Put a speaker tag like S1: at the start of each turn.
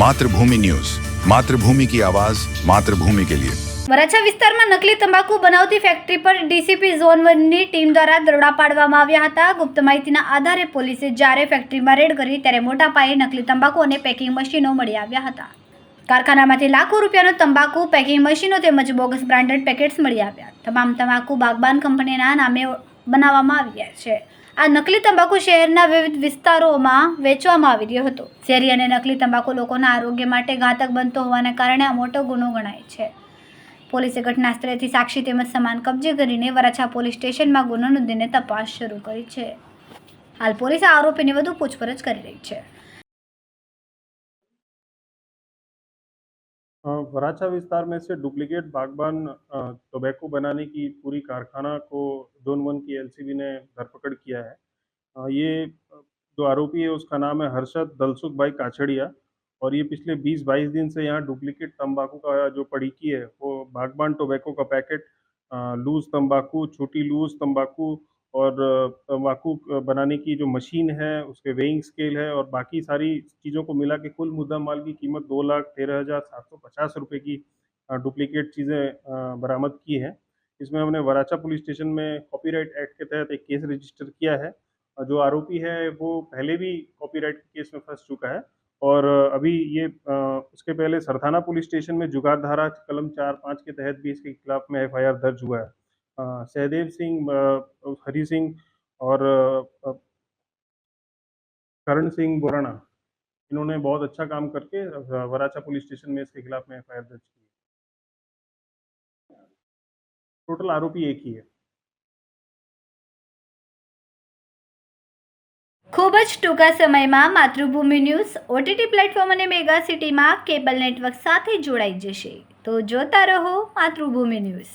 S1: Mathrubhumi news. Mathrubhumi કી આવાજ, માતૃભૂમિ કે લિયે.
S2: વરાછા વિસ્તારમાં નકલી તંબાકુ બનાવતી ફેક્ટરી પર ડીસીપી ઝોન વનની ટીમ દ્વારા દરોડા પાડવામાં આવ્યા હતા. ગુપ્ત માહિતીના આધારે પોલીસે જ્યારે ફેક્ટરીમાં રેડ કરી ત્યારે મોટા પાયે નકલી તંબાકુ અને પેકિંગ મશીનો મળી આવ્યા હતા. કારખાનામાંથી લાખો રૂપિયાનો તંબાકુ, પેકિંગ મશીનો તેમજ બોગસ બ્રાન્ડેડ પેકેટ્સ મળી આવ્યા. તમામ તંબાકુ બાગબાન કંપનીના નામે બનાવવામાં આવ્યા છે. આ નકલી તંબાકુ શહેરના વિવિધ વિસ્તારોમાં વેચવામાં આવી રહ્યો હતો. ઝેરી અને નકલી તંબાકુ લોકોના આરોગ્ય માટે ઘાતક બનતો હોવાના કારણે આ મોટો ગુનો ગણાય છે. પોલીસે ઘટના સ્થળેથી સાક્ષી તેમજ સામાન કબજે કરીને વરાછા પોલીસ સ્ટેશનમાં ગુનો નોંધીને તપાસ શરૂ કરી છે. હાલ પોલીસ આરોપીની વધુ પૂછપરછ કરી રહી છે.
S3: वराछा विस्तार में से डुप्लीकेट बागबान टोबैको बनाने की पूरी कारखाना को जोन वन की एलसीबी ने धरपकड़ किया है। ये जो आरोपी है उसका नाम है हर्षद दलसुख भाई काछड़िया और ये पिछले 20-22 दिन से यहाँ डुप्लीकेट तंबाकू का जो पड़ीकी है वो बागबान टोबैको का पैकेट लूज तंबाकू, छोटी लूज तंबाकू और अ, बनाने की जो मशीन है उसके वेइंग स्केल है और बाकी सारी चीज़ों को मिला के कुल मुद्दा माल की कीमत दो लाख तेरह हज़ार सात सौ पचास रुपये की डुप्लीकेट चीज़ें बरामद की हैं। इसमें हमने वराचा पुलिस स्टेशन में कॉपीराइट एक्ट के तहत एक केस रजिस्टर किया है। जो आरोपी है वो पहले भी कॉपीराइट के केस में फंस चुका है और अभी ये उसके पहले सरथाना पुलिस स्टेशन में जुगाड़ धारा कलम चार पाँच के तहत भी इसके खिलाफ में एफआईआर दर्ज हुआ है। सहदेव सिंह अ, हरी सिंह और अ, अ, करण सिंह बोराना इन्होंने बहुत अच्छा काम करके अ, वराछा पुलिस स्टेशन में इसके खिलाफ में एफ दर्ज की है टोटल आरोपी एक ही है
S2: ખૂબ જ ટૂંકા સમયમાં માતૃભૂમિ ન્યૂઝ ઓટીટી પ્લેટફોર્મ અને મેગા સિટીમાં કેબલ નેટવર્ક સાથે જોડાઈ જશે તો જોતા રહો માતૃભૂમિ ન્યૂઝ